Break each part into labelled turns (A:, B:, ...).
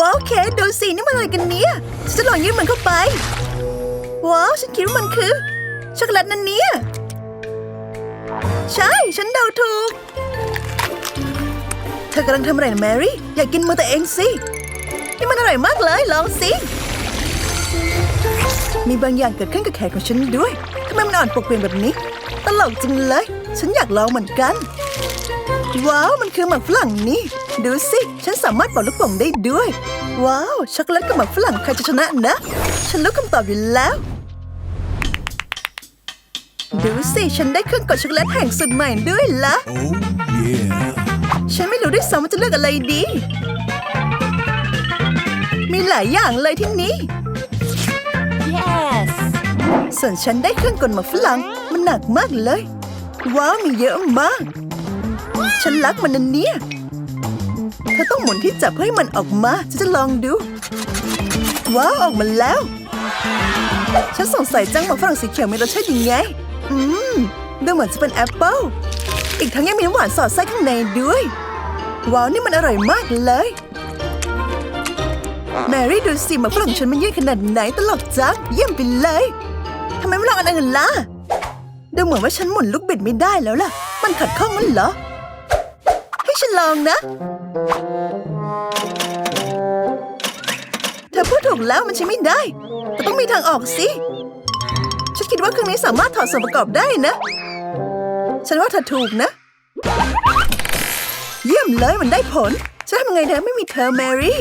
A: ว้าวเคทดูสินี่มันอะไรกันเนี่ยฉันจะลองยื่นมันเข้าไป ว้าว ฉันคิดว่ามันคือ ช็อกโกแลตนั่นเนี่ย ใช่ ฉันเดาถูก เธอกำลังทำอะไรนะแมรี่ อยากกินมือแตัวเองสิ นี่มันอร่อยมากเลย ลองสิ มีบางอย่างเกิดขึ้นกับแขนของฉันด้วย ทำไมมันอ่อนปกเปลี่ยนแบบนี้ ตลกจังเลย ฉันอยากลองเหมือนกัน ว้าว มันคือหมากฝรั่งนี่ ดูสิ ฉันสามารถเป่าลูกโป่งได้ด้วย ว้าว ช็อกโกแลตกับหมากฝรั่งใครจะชนะนะ ฉันรู้คำตอบอยู่แล้ว ดูสิ ฉันได้เครื่องกดช็อกโกแลตแห่งสุดใหม่ด้วยละ
B: Oh, yeah.
A: ฉันไม่รู้ด้วยซ้ำว่าจะเลือกอะไรดี มีหลายอย่างเลยที่นี้
C: Yes.
A: ส่วนฉันได้เครื่องกลหมากฝรั่งมันหนักมากเลย ว้าว มีเยอะมาก ฉันรักมันนันเนี่ย เธอต้องหมุนที่จับเพื่อให้มันออกมาฉันจะลองดู ว้าวออกมาแล้ว ฉันสงสัยจังหมาฝรั่งสีเขียวมีรสชาติยังไง อืม ดูเหมือนจะเป็นแอปเปิลอีกทั้งยังมีน้ำหวานสอดไส้ข้างในด้วย ว้าวนี่มันอร่อยมากเลย แมรี่ดูสิมาฝรั่งฉันมันยืดขนาดไหนตลกจังเยี่ยมไปเลยทำไมไม่ลองอันอื่นล่ะดูเหมือนว่าฉันหมุนลูกบิดไม่ได้แล้วล่ะ มันขัดข้องมันเหรอ ฉันลองนะ เธอพูดถูกแล้วมันใช้ไม่ได้ แต่ต้องมีทางออกสิ ฉันคิดว่าเครื่องนี้สามารถถอดส่วนประกอบได้นะ ฉันว่าเธอถูกนะ เยี่ยมเลยมันได้ผล จะทำยังไงเธอไม่มีเธอแมรี่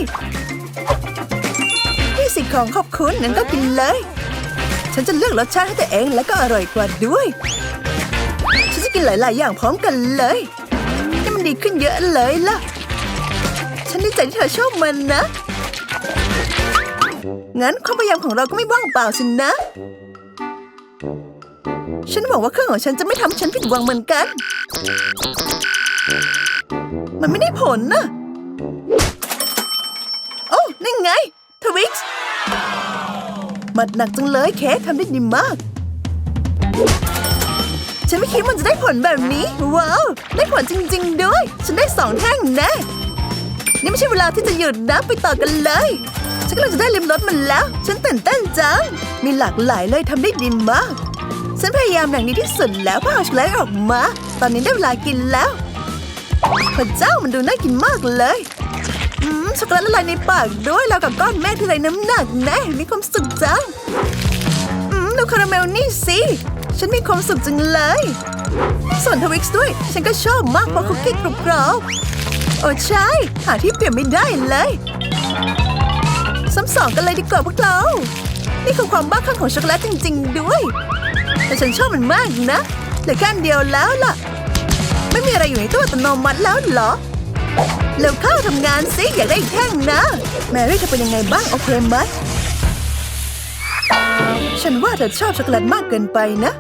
A: นี่สิของขอบคุณงั้นก็กินเลย ฉันจะเลือกรสชาติให้ตัวเองและก็อร่อยกว่าด้วย ฉันจะกินหลาย ๆ อย่างพร้อมกันเลย ดีขึ้นเยอะเลยล่ะ ฉันดีใจที่เธอชอบมันนะ งั้นความพยายามของเราก็ไม่ว่างเปล่าสินะ ฉันหวังว่าเครื่องของฉันจะไม่ทำให้ฉันผิดหวังเหมือนกัน มันไม่ได้ผลนะ โอ้นั่นไง ทวิกซ์มัดหนักจังเลยเคสทำได้ดีมาก ฉันไม่คิดมันจะได้ผลแบบนี้ ว้าว ได้ผลจริง ๆ ด้วย ฉันได้สองแท่งแน่นี่ไม่ใช่เวลาที่จะหยุดนะไปต่อกันเลย ฉันกำลังจะได้ลิมรสมันแล้ว ฉันตื่นเต้นจัง มีหลากหลายเลยทำได้ดีมาก ฉันพยายามอย่างนี้ที่สุดแล้วเพื่อเอาช็อกโกแลตออกมา ตอนนี้ได้เวลากินแล้วพระเจ้ามันดูน่ากินมากเลยอืมช็อกโกแลตละลายในปากด้วยแล้วกับก้อนเมฆที่ไรน้ำหนักแน่มีความสุขจังอืมดูคาราเมลนี่สิ ฉันมีความสุขจังเลย ส่วนทวิกซ์ด้วย ฉันก็ชอบมากเพราะคุกกี้กรอบๆโอ้ใช่ หาที่เปลี่ยนไม่ได้เลยซ้ำสองกันเลยดีกว่าพวกเรา นี่คือความบ้าคลั่งของช็อกโกแลตจริง ๆ ด้วย แต่ฉันชอบมันมากนะเหลือแค่เดียวแล้วล่ะ ไม่มีอะไรอยู่ในตู้อัตโนมัติแล้วเหรอเร็วเข้าทำงานสิอยากได้อีกแท่งนะ แมรี่เธอเป็นยังไงบ้างโอเคไหม ฉันว่าเธอชอบช็อกโกแลตมากเกินไปนะ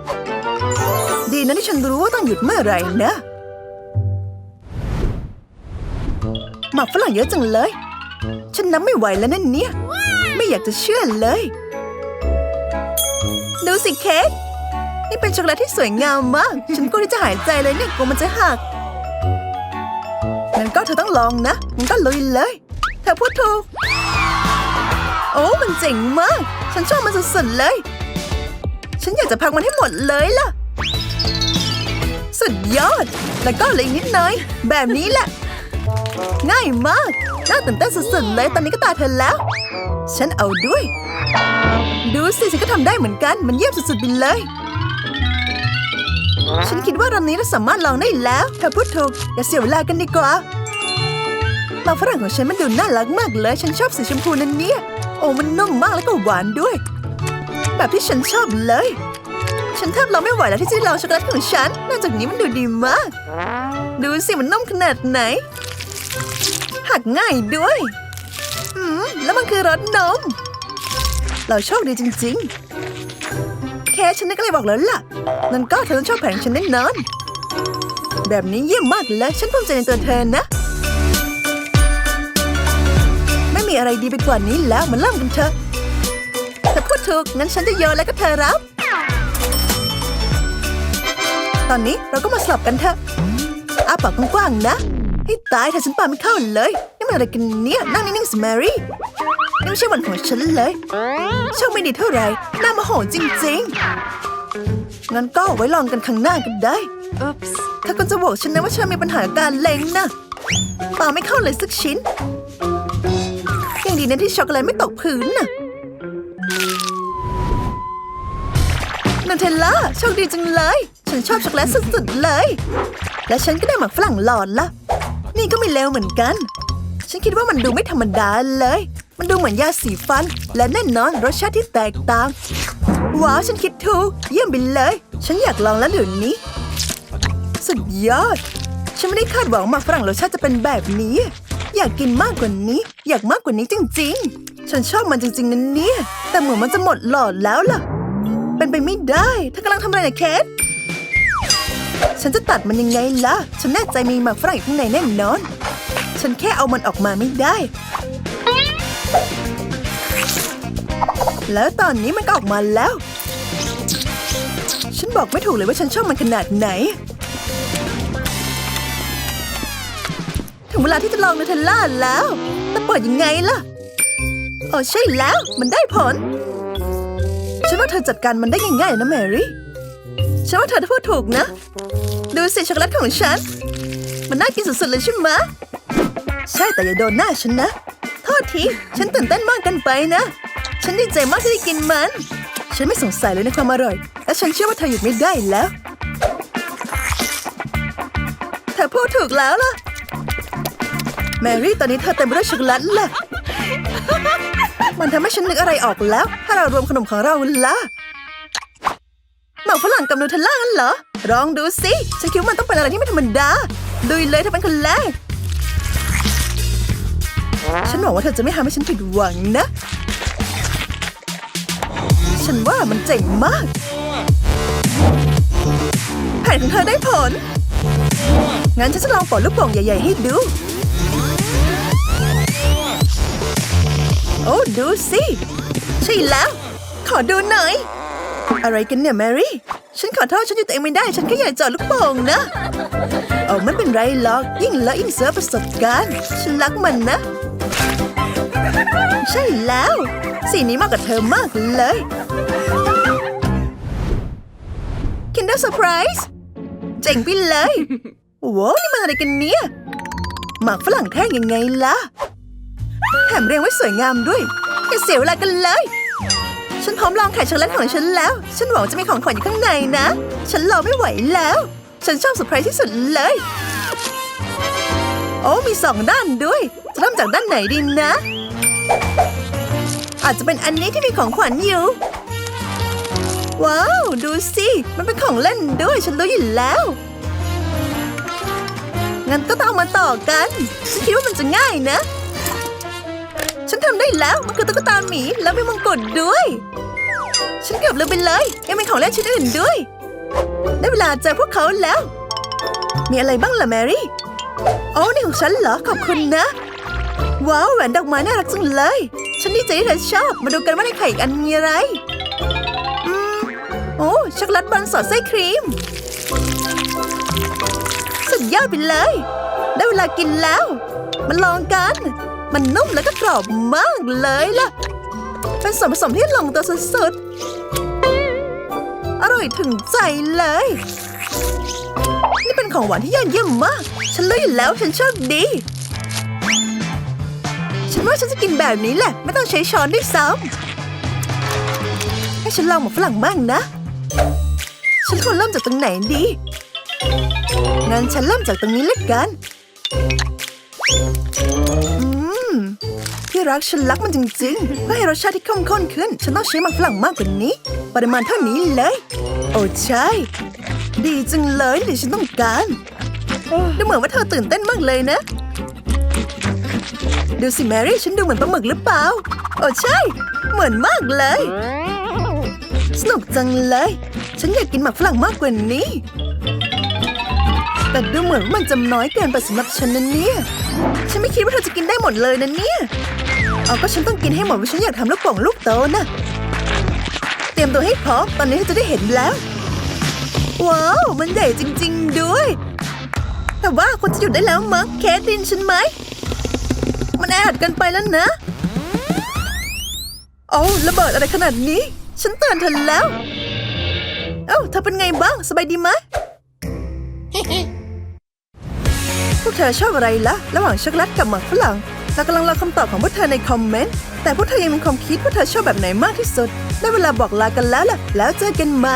A: ดีนะที่ฉันรู้ว่าต้องหยุดเมื่อไหร่นะหมักฝรั่งเยอะจังเลย ฉันนับไม่ไหวแล้วนั่นเนี่ย ไม่อยากจะเชื่อเลย ดูสิเค้กนี่เป็นช็อกโกแลตที่สวยงามมาก ฉันกลัวที่จะหายใจเลยเนี่ยกลัวมันจะหักงั้นก็เธอต้องลองนะงั้นก็ลุยเลย เธอพูดถูก โอ้มันเจ๋งมาก ฉันชอบมันสุดๆเลย ฉันอยากจะพักมันให้หมดเลยล่ะ สุดยอด แล้วก็เลยนิดหน่อย แบบนี้แหละ ง่ายมาก น่าตื่นเต้นสุดๆเลย ตอนนี้ก็ตาเธอแล้ว ฉันเอาด้วย ดูสิฉันก็ทำได้เหมือนกัน มันเยี่ยมสุดๆไปเลย ฉันคิดว่ารันนี้เราสามารถลองได้แล้วเธอพูดถูกอย่าเสียเวลากันดีกว่าหมาฝรั่งของฉันมันดูน่ารักมากเลย ฉันชอบสีชมพูนั่นเนี่ย โอ้มันนุ่มมากแล้วก็หวานด้วย แบบที่ฉันชอบเลย ฉันแทบรอไม่ไหวแล้วที่จะลองช็อกโกแลตของฉันนอกจากนี้มันดูดีมาก ดูสิมันนุ่มขนาดไหน หักง่ายด้วยอืมแล้วมันคือรสนม เราโชคดีจริง ๆ แค่ฉันนึกอะไรบอกแล้วล่ะนั่นก็เธอต้องชอบแผงฉันแน่นอน แบบนี้เยี่ยมมากเลย ฉันภูมิใจในตัวเธอนะ อะไรดีไปกว่านี้แล้วมาเริ่มกันเถอะเธอพูดถูกงั้นฉันจะโยนแล้วก็เธอรับ ตอนนี้เราก็มาสลับกันเถอะอ้าปากกว้างๆนะ ให้ตายถ้าฉันปาไม่เข้าเลยนี่มันอะไรกันเนี่ยนั่งนิ่งๆสิแมรี่นี่ไม่ใช่วันของฉันเลยช่างไม่ดีเท่าไหร่น่าโมโหจริงๆงั้นก็ไว้ลองกันครั้งหน้ากันได้
B: Oops.
A: ถ้าคุณจะบอกฉันนะว่าฉันมีปัญหาการเล็งนะปาไม่เข้าเลยสักชิ้นยัง ดีนะที่ช็อกโกแลตไม่ตกพื้นน่ะนันเทลล่าโชคดีจังเลย ฉันชอบช็อกโกแลตสุดๆเลย และฉันก็ได้หมักฝรั่งหลอดละ นี่ก็ไม่เลวเหมือนกัน ฉันคิดว่ามันดูไม่ธรรมดาเลย มันดูเหมือนยาสีฟัน และแน่นอนรสชาติที่แตกต่าง ว้าวฉันคิดถูก เยี่ยมไปเลย ฉันอยากลองแล้วเดี๋ยวนี้ สุดยอด ฉันไม่ได้คาดหวังหมากฝรั่งรสชาติจะเป็นแบบนี้ อยากกินมากกว่านี้ อยากมากกว่านี้จริง ๆ ฉันชอบมันจริงๆนะเนี่ย แต่เหมือนมันจะหมดหลอดแล้วล่ะ เป็นไปไม่ได้เธอกำลังทำอะไรนะเคทฉันจะตัดมันยังไงล่ะ ฉันแน่ใจมีหมากฝรั่งอยู่ข้างในแน่นอน ฉันแค่เอามันออกมาไม่ได้ แล้วตอนนี้มันก็ออกมาแล้ว ฉันบอกไม่ถูกเลยว่าฉันชอบมันขนาดไหน เวลาที่จะลองนูเทลล่าแล้วแต่เปิดยังไงล่ะโอ้ใช่แล้ว มันได้ผล ฉันว่าเธอจัดการมันได้ง่ายๆนะแมรี่ ฉันว่าเธอพูดถูกนะ ดูสิช็อกโกแลตของฉัน มันน่ากินสุดๆเลยใช่ไหมใช่แต่อย่าโดนหน้าฉันนะ โทษที ฉันตื่นเต้นมากกันไปนะ ฉันดีใจมากที่ได้กินมัน ฉันไม่สงสัยเลยในความอร่อย และฉันเชื่อว่าเธอหยุดไม่ได้แล้ว เธอพูดถูกแล้วล่ะ แมรี่ตอนนี้เธอเต็มไปด้วยช็อกโกแลตล่ะมันทำให้ฉันนึกอะไรออกแล้ว ถ้าเรารวมขนมของเราล่ะหมากฝรั่งกับนูเทลล่างั้นเหรอลองดูสิฉันคิดว่ามันต้องเป็นอะไรที่ไม่ธรรมดาลุยเลยเธอเป็นคนแรกฉันหวังว่าเธอจะไม่ทำให้ฉันผิดหวังนะ ฉันว่ามันเจ๋งมากแผนของเธอได้ผล งั้นฉันจะลองปลดลูกโป่งใหญ่ ๆ ให้ดู โอ้ดูสิ ใช่แล้ว ขอดูหน่อย อะไรกันเนี่ยแมรี่ ฉันขอโทษฉันอยู่ตัวเองไม่ได้ ฉันแค่อยากจอดลูกโป่งนะ เอาไม่เป็นไรหรอก ยิ่งเลอะยิ่งเสียประสบการณ์ ฉันรักมันนะ ใช่แล้ว สีนี้เหมาะกับเธอมากเลย Kinder Surprise เจ๋งไปเลย โว้วนี่มันอะไรกันเนี่ย หมากฝรั่งแท่งยังไงล่ะ แถมเรียงไว้สวยงามด้วยอย่าเสียเวลากันเลย ฉันพร้อมลองไข่ช็อกโกแลตของฉันแล้ว ฉันหวังจะมีของขวัญอยู่ข้างในนะ ฉันรอไม่ไหวแล้ว ฉันชอบเซอร์ไพรส์ที่สุดเลย โอ้มีสองด้านด้วย จะเริ่มจากด้านไหนดีนะ อาจจะเป็นอันนี้ที่มีของขวัญอยู่ ว้าว ดูสิ มันเป็นของเล่นด้วย ฉันรู้อยู่แล้วงั้นก็ต้องเอามาต่อกัน ฉันคิดว่ามันจะง่ายนะ ฉันทำได้แล้วมันคือตุ๊กตาหมีแล้วมีมงกุฎด้วย ฉันเกือบลืมไปเลยยังมีของเล่นชิ้นอื่นด้วย ได้เวลาเจอพวกเขาแล้ว มีอะไรบ้างล่ะแมรี่โอ้นี่ของฉันเหรอขอบคุณนะ ว้าวแหวนดอกไม้น่ารักจังเลย ฉันดีใจที่เธอชอบมาดูกันว่าในไข่อีกอันมีอะไรอืมโอ้ช็อกโกแลตบอลสอดไส้ครีม สุดยอดไปเลย ได้เวลากินแล้วมาลองกัน มันนุ่มแล้วก็กรอบมากเลยล่ะ เป็นส่วนผสมที่ลงตัวสุดๆ อร่อยถึงใจเลย นี่เป็นของหวานที่ยอดเยี่ยมมาก ฉันรู้อยู่แล้วฉันโชคดี ฉันว่าฉันจะกินแบบนี้แหละ ไม่ต้องใช้ช้อนด้วยซ้ำให้ฉันลองหมกฝรั่งบ้างนะ ฉันควรเริ่มจากตรงไหนดีงั้นฉันเริ่มจากตรงนี้เลยกัน ที่รักฉันรักมันจริงๆเพื่อให้รสชาติที่เข้มข้นขึ้น ฉันต้องใช้มันฝรั่งมากกว่านี้ ปริมาณเท่านี้เลย โอ้ใช่ ดีจังเลยที่ฉันต้องการดูเหมือนว่าเธอตื่นเต้นมากเลยนะดูสิแมรี่ฉันดูเหมือนปลาหมึกหรือเปล่า โอ้ใช่ เหมือนมากเลย สนุกจังเลย ฉันอยากกินหมักฝรั่งมากกว่านี้ แต่ดูเหมือนมันจำน้อยเกินไปสำหรับฉันนะเนี่ย ฉันไม่คิดว่าเธอจะกินได้หมดเลยนะเนี่ย เอาก็ฉันต้องกินให้หมดเพราะฉันอยากทำลูกโป่งลูกโตนะเตรียมตัวให้พร้อมตอนนี้เธอจะได้เห็นแล้ว ว้าว มันใหญ่จริง ๆ ด้วย แต่ว่าควรจะหยุดได้แล้วมั้งเคสดินฉันไหม มันแออัดกันไปแล้วนะ โอ้ระเบิดอะไรขนาดนี้ ฉันเตือนเธอแล้ว เอ้าเธอเป็นไงบ้าง สบายดีไหม พวกเธอชอบอะไรละระหว่างช็อกโกแลตกับหมากฝรั่งเรากำลังรอคำตอบของพวกเธอในคอมเมนต์ แต่พวกเธอยังมีความคิดว่าเธอชอบแบบไหนมากที่สุด ได้เวลาบอกลากันแล้วล่ะ แล้วเจอกันไหม